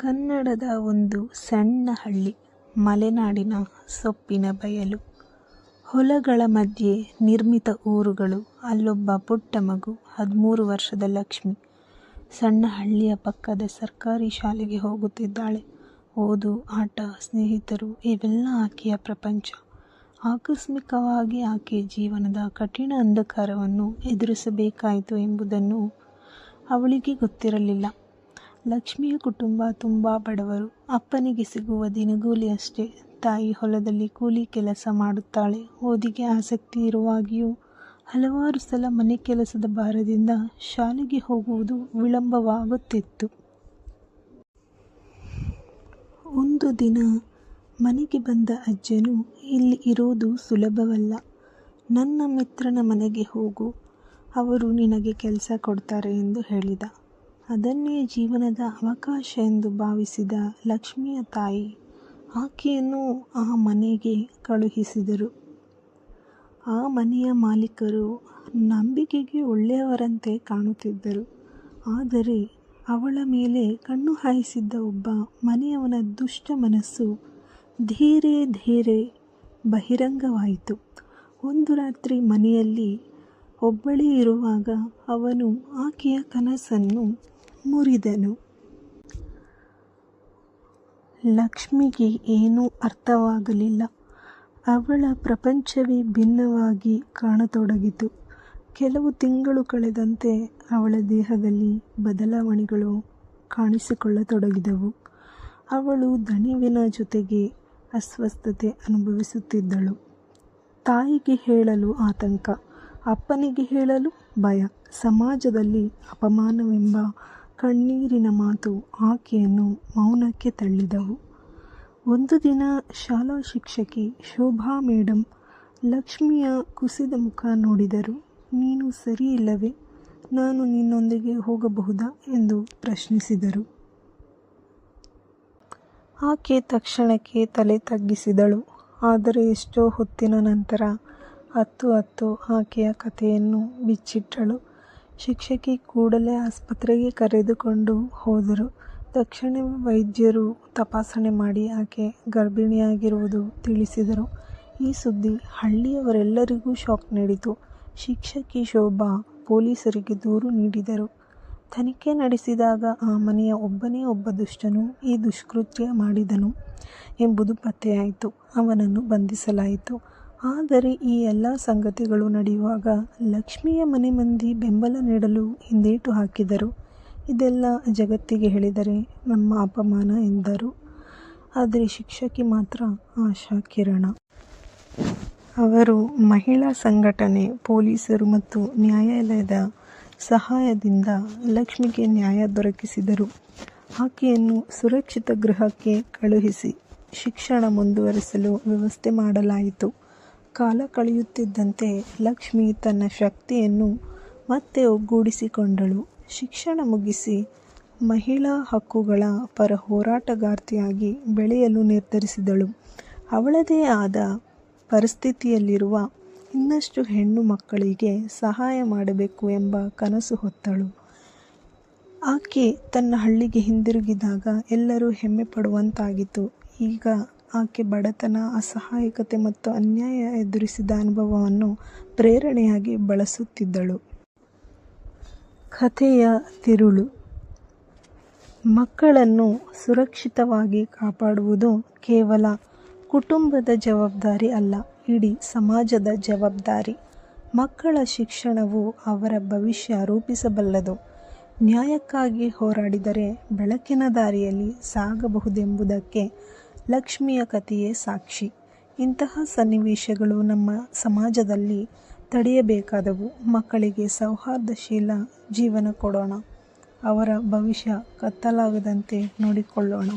ಕನ್ನಡದ ಒಂದು ಸಣ್ಣ ಹಳ್ಳಿ, ಮಲೆನಾಡಿನ ಸೊಪ್ಪಿನ ಬಯಲು. ಹೊಲಗಳ ಮಧ್ಯೆ ನಿರ್ಮಿತ ಊರುಗಳು, ಅಲ್ಲೊಬ್ಬ ಪುಟ್ಟ ಮಗು, ಹದಿಮೂರು ವರ್ಷದ ಲಕ್ಷ್ಮಿ. ಸಣ್ಣ ಹಳ್ಳಿಯ ಪಕ್ಕದ ಸರ್ಕಾರಿ ಶಾಲೆಗೆ ಹೋಗುತ್ತಿದ್ದಾಳೆ. ಓದು, ಆಟ, ಸ್ನೇಹಿತರು ಇವೆಲ್ಲ ಆಕೆಯ ಪ್ರಪಂಚ. ಆಕಸ್ಮಿಕವಾಗಿ ಆಕೆ ಜೀವನದ ಕಠಿಣ ಅಂಧಕಾರವನ್ನು ಎದುರಿಸಬೇಕಾಯಿತು ಎಂಬುದನ್ನು ಅವಳಿಗೆ ಗೊತ್ತಿರಲಿಲ್ಲ. ಲಕ್ಷ್ಮಿಯ ಕುಟುಂಬ ತುಂಬ ಬಡವರು. ಅಪ್ಪನಿಗೆ ಸಿಗುವ ದಿನಗೂಲಿ ಅಷ್ಟೇ. ತಾಯಿ ಹೊಲದಲ್ಲಿ ಕೂಲಿ ಕೆಲಸ ಮಾಡುತ್ತಾಳೆ. ಓದಿಗೆ ಆಸಕ್ತಿ ಇರುವಾಗಿಯೂ ಹಲವಾರು ಸಲ ಮನೆ ಕೆಲಸದ ಭಾರದಿಂದ ಶಾಲೆಗೆ ಹೋಗುವುದು ವಿಳಂಬವಾಗುತ್ತಿತ್ತು. ಒಂದು ದಿನ ಮನೆಗೆ ಬಂದ ಅಜ್ಜನು, ಇಲ್ಲಿ ಇರೋದು ಸುಲಭವಲ್ಲ. ನನ್ನ ಮಿತ್ರನ ಮನೆಗೆ ಹೋಗು. ಅವರು ನಿನಗೆ ಕೆಲಸ ಕೊಡ್ತಾರೆ ಎಂದು ಹೇಳಿದ. ಅದನ್ನೇ ಜೀವನದ ಅವಕಾಶ ಎಂದು ಭಾವಿಸಿದ ಲಕ್ಷ್ಮಿಯ ತಾಯಿ ಆಕೆಯನ್ನು ಆ ಮನೆಗೆ ಕಳುಹಿಸಿದರು. ಆ ಮನೆಯ ಮಾಲೀಕರು ನಂಬಿಕೆಗೆ ಒಳ್ಳೆಯವರಂತೆ ಕಾಣುತ್ತಿದ್ದರು. ಆದರೆ ಅವಳ ಮೇಲೆ ಕಣ್ಣು ಹಾಯಿಸಿದ್ದ ಒಬ್ಬ ಮನೆಯವನ ದುಷ್ಟ ಮನಸ್ಸು ಧೀರೆ ಧೀರೆ ಬಹಿರಂಗವಾಯಿತು. ಒಂದು ರಾತ್ರಿ ಮನೆಯಲ್ಲಿ ಒಬ್ಬಳೇ ಇರುವಾಗ ಅವನು ಆಕೆಯ ಕನಸನ್ನು ಮುರಿದನು. ಲಕ್ಷ್ಮಿಗೆ ಏನೂ ಅರ್ಥವಾಗಲಿಲ್ಲ. ಅವಳ ಪ್ರಪಂಚವೇ ಭಿನ್ನವಾಗಿ ಕಾಣತೊಡಗಿತು. ಕೆಲವು ತಿಂಗಳು ಕಳೆದಂತೆ ಅವಳ ದೇಹದಲ್ಲಿ ಬದಲಾವಣೆಗಳು ಕಾಣಿಸಿಕೊಳ್ಳತೊಡಗಿದವು. ಅವಳು ದಣಿವಿನ ಜೊತೆಗೆ ಅಸ್ವಸ್ಥತೆ ಅನುಭವಿಸುತ್ತಿದ್ದಳು. ತಾಯಿಗೆ ಹೇಳಲು ಆತಂಕ, ಅಪ್ಪನಿಗೆ ಹೇಳಲು ಭಯ, ಸಮಾಜದಲ್ಲಿ ಅಪಮಾನವೆಂಬ ಕಣ್ಣೀರಿನ ಮಾತು ಆಕೆಯನ್ನು ಮೌನಕ್ಕೆ ತಳ್ಳಿದವು. ಒಂದು ದಿನ ಶಾಲಾ ಶಿಕ್ಷಕಿ ಶೋಭಾ ಮೇಡಮ್ ಲಕ್ಷ್ಮಿಯ ಕುಸಿದ ಮುಖ ನೋಡಿದರು. ನೀನು ಸರಿಯಿಲ್ಲವೇ ನಾನು ನಿನ್ನೊಂದಿಗೆ ಹೋಗಬಹುದಾ? ಎಂದು ಪ್ರಶ್ನಿಸಿದರು. ಆಕೆ ತಕ್ಷಣಕ್ಕೆ ತಲೆ ತಗ್ಗಿಸಿದಳು. ಆದರೆ ಎಷ್ಟೋ ಹೊತ್ತಿನ ನಂತರ ಹತ್ತು ಹತ್ತು ಆಕೆಯ ಕಥೆಯನ್ನು ಬಿಚ್ಚಿಟ್ಟಳು. ಶಿಕ್ಷಕಿ ಕೂಡಲೇ ಆಸ್ಪತ್ರೆಗೆ ಕರೆದುಕೊಂಡು ಹೋದರು. ತಕ್ಷಣ ವೈದ್ಯರು ತಪಾಸಣೆ ಮಾಡಿ ಆಕೆ ಗರ್ಭಿಣಿಯಾಗಿರುವುದು ತಿಳಿಸಿದರು. ಈ ಸುದ್ದಿ ಹಳ್ಳಿಯವರೆಲ್ಲರಿಗೂ ಶಾಕ್ ನೀಡಿತು. ಶಿಕ್ಷಕಿ ಶೋಭಾ ಪೊಲೀಸರಿಗೆ ದೂರು ನೀಡಿದರು. ತನಿಖೆ ನಡೆಸಿದಾಗ ಆ ಮನೆಯ ಒಬ್ಬನೇ ಒಬ್ಬ ದುಷ್ಟನು ಈ ದುಷ್ಕೃತ್ಯ ಮಾಡಿದನು ಎಂಬುದು ಪತ್ತೆಯಾಯಿತು. ಅವನನ್ನು ಬಂಧಿಸಲಾಯಿತು. ಆದರೆ ಈ ಎಲ್ಲ ಸಂಗತಿಗಳು ನಡೆಯುವಾಗ ಲಕ್ಷ್ಮಿಯ ಮನೆ ಮಂದಿ ಬೆಂಬಲ ನೀಡಲು ಹಿಂದೇಟು ಹಾಕಿದರು. ಇದೆಲ್ಲ ಜಗತ್ತಿಗೆ ಹೇಳಿದರೆ ನಮ್ಮ ಅಪಮಾನ ಎಂದರು. ಆದರೆ ಶಿಕ್ಷಕಿ ಮಾತ್ರ ಆಶಾ ಕಿರಣ. ಅವರು ಮಹಿಳಾ ಸಂಘಟನೆ, ಪೊಲೀಸರು ಮತ್ತು ನ್ಯಾಯಾಲಯದ ಸಹಾಯದಿಂದ ಲಕ್ಷ್ಮಿಗೆ ನ್ಯಾಯ ದೊರಕಿಸಿದರು. ಆಕೆಯನ್ನು ಸುರಕ್ಷಿತ ಗೃಹಕ್ಕೆ ಕಳುಹಿಸಿ ಶಿಕ್ಷಣ ಮುಂದುವರಿಸಲು ವ್ಯವಸ್ಥೆ ಮಾಡಲಾಯಿತು. ಕಾಲ ಕಳೆಯುತ್ತಿದ್ದಂತೆ ಲಕ್ಷ್ಮಿ ತನ್ನ ಶಕ್ತಿಯನ್ನು ಮತ್ತೆ ಒಗ್ಗೂಡಿಸಿಕೊಂಡಳು. ಶಿಕ್ಷಣ ಮುಗಿಸಿ ಮಹಿಳಾ ಹಕ್ಕುಗಳ ಪರ ಹೋರಾಟಗಾರ್ತಿಯಾಗಿ ಬೆಳೆಯಲು ನಿರ್ಧರಿಸಿದಳು. ಅವಳದೇ ಆದ ಪರಿಸ್ಥಿತಿಯಲ್ಲಿರುವ ಇನ್ನಷ್ಟು ಹೆಣ್ಣು ಮಕ್ಕಳಿಗೆ ಸಹಾಯ ಮಾಡಬೇಕು ಎಂಬ ಕನಸು ಹೊತ್ತಳು. ಆಕೆ ತನ್ನ ಹಳ್ಳಿಗೆ ಹಿಂದಿರುಗಿದಾಗ ಎಲ್ಲರೂ ಹೆಮ್ಮೆ ಪಡುವಂತಾಗಿತ್ತು. ಈಗ ಆಕೆ ಬಡತನ, ಅಸಹಾಯಕತೆ ಮತ್ತು ಅನ್ಯಾಯ ಎದುರಿಸಿದ ಅನುಭವವನ್ನು ಪ್ರೇರಣೆಯಾಗಿ ಬಳಸುತ್ತಿದ್ದಳು. ಕಥೆಯ ತಿರುಳು. ಮಕ್ಕಳನ್ನು ಸುರಕ್ಷಿತವಾಗಿ ಕಾಪಾಡುವುದು ಕೇವಲ ಕುಟುಂಬದ ಜವಾಬ್ದಾರಿ ಅಲ್ಲ, ಇಡೀ ಸಮಾಜದ ಜವಾಬ್ದಾರಿ. ಮಕ್ಕಳ ಶಿಕ್ಷಣವು ಅವರ ಭವಿಷ್ಯ ರೂಪಿಸಬಲ್ಲದು. ನ್ಯಾಯಕ್ಕಾಗಿ ಹೋರಾಡಿದರೆ ಬೆಳಕಿನ ದಾರಿಯಲ್ಲಿ ಸಾಗಬಹುದೆಂಬುದಕ್ಕೆ ಲಕ್ಷ್ಮಿಯ ಕಥೆಯೇ ಸಾಕ್ಷಿ. ಇಂತಹ ಸನ್ನಿವೇಶಗಳು ನಮ್ಮ ಸಮಾಜದಲ್ಲಿ ತಡೆಯಬೇಕಾದವು. ಮಕ್ಕಳಿಗೆ ಸೌಹಾರ್ದಶೀಲ ಜೀವನ ಕೊಡೋಣ. ಅವರ ಭವಿಷ್ಯ ಕತ್ತಲಾಗದಂತೆ ನೋಡಿಕೊಳ್ಳೋಣ.